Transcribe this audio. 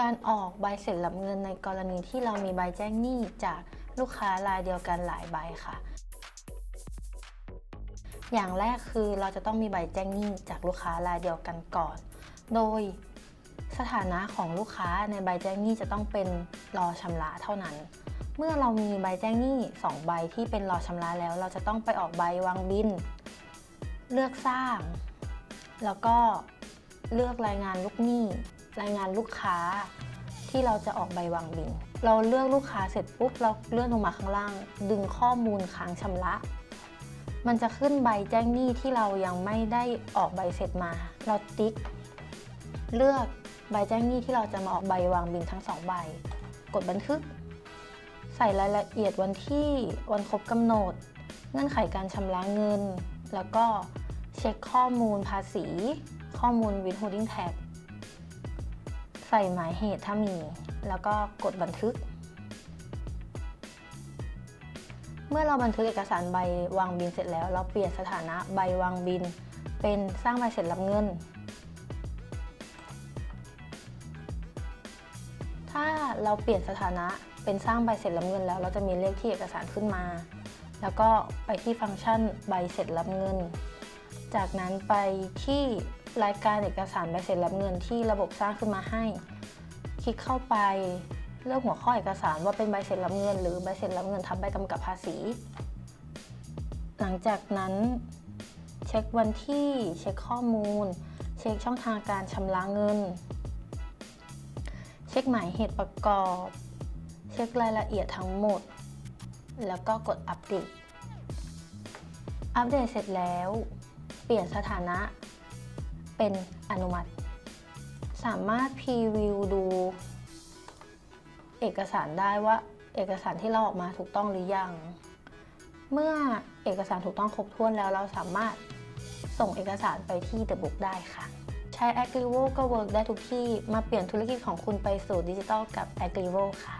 การออกใบเสร็จรับเงินในกรณีที่เรามีใบแจ้งหนี้จากลูกค้ารายเดียวกันหลายใบค่ะ อย่างแรกคือเราจะต้องมีใบแจ้งหนี้จากลูกค้ารายเดียวกันก่อน โดยสถานะของลูกค้าในใบแจ้งหนี้จะต้องเป็นรอชำระเท่านั้น เมื่อเรามีใบแจ้งหนี้2ใบที่เป็นรอชำระแล้ว เราจะต้องไปออกใบวางบิน เลือกสร้าง แล้วก็เลือกรายงานลูกหนี้ รายงานลูกค้าที่เราจะออกใบวางบิน เราเลือกลูกค้าเสร็จปุ๊บเราเลื่อนลงมาข้างล่าง ดึงข้อมูลค้างชำระ มันจะขึ้นใบแจ้งหนี้ที่เรายังไม่ได้ออกใบเสร็จมา เราติ๊ก เลือกใบแจ้งหนี้ที่เราจะมาออกใบวางบินทั้งสองใบ กดบันทึก ใส่รายละเอียดวันที่วันครบกำหนด เงื่อนไขการชำระเงิน แล้วก็เช็คข้อมูลภาษี ข้อมูล withholding tax ใส่หมายเหตุถ้ามี แล้วก็กดบันทึก เมื่อเราบันทึกเอกสารใบวางบินเสร็จแล้ว เราเปลี่ยนสถานะใบวางบิน เป็นสร้างใบเสร็จรับเงิน ถ้าเราเปลี่ยนสถานะเป็นสร้างใบเสร็จรับเงินแล้ว เราจะมีเลขที่เอกสารขึ้นมา แล้วก็ไปที่ฟังก์ชันใบเสร็จรับเงิน จากนั้นไปที่ รายการเอกสารใบเสร็จรับเงินที่ระบบสร้างขึ้นมาให้ คลิกเข้าไปเลือกหัวข้อเอกสารว่าเป็นใบเสร็จรับเงิน หรือใบเสร็จรับเงินทับใบกำกับภาษี หลังจากนั้น เช็ควันที่เช็คข้อมูล เช็คช่องทางการชำระเงิน เช็คหมายเหตุประกอบ เช็ครายละเอียดทั้งหมด แล้วก็กดอัปเดตอัปเดตเสร็จแล้ว เปลี่ยนสถานะ เป็นอนุมัติ สามารถพรีวิวดูเอกสารได้ว่าเอกสารที่เราออกมาถูกต้องหรือยัง เมื่อเอกสารถูกต้องครบถ้วนแล้วเราสามารถส่งเอกสารไปที่ The Book ได้ค่ะ ใช้ a g r i v o ก็เวิร์กได้ทุกที่ มาเปลี่ยนธุรกิจของคุณไปสู่ดิจิทัลกับ a g r i v o ค่ะ